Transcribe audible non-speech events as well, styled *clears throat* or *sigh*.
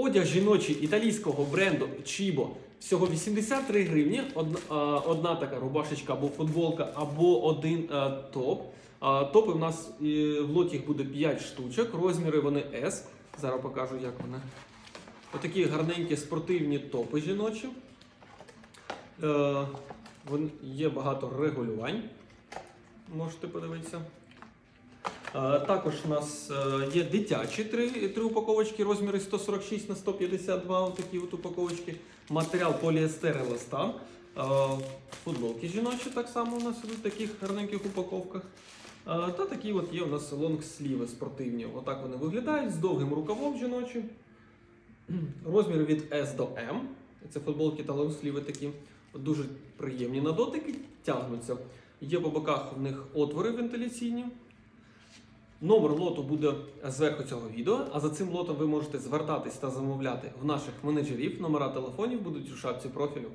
Одяг жіночий італійського бренду Chibo всього 83 гривні. Одна, одна така рубашечка або футболка, або один а, топ. А, топи в нас е, в лоті їх буде 5 штучок. Розміри вони S. Зараз покажу, як вони. Отакі гарненькі спортивні топи жіночі. Е, є багато регулювань. Можете подивитися. Е, Також у нас е, є дитячі три, три упаковочки, розміри 146 на 152, отакі от упаковочки. Матеріал поліестер еластан. Е, Футболки жіночі так само у нас ідуть в таких гарненьких упаковках. Та такі от є у нас лонгсліви спортивні. Отак вони виглядають з довгим рукавом жіночим. *clears throat* Розміри від S до M. Це футболки та лонгсліви такі. Дуже приємні на дотики, тягнуться. Є по боках в них отвори вентиляційні. Номер лоту буде зверху цього відео, а за цим лотом ви можете звертатись та замовляти в наших менеджерів. Номера телефонів будуть у шапці профілю.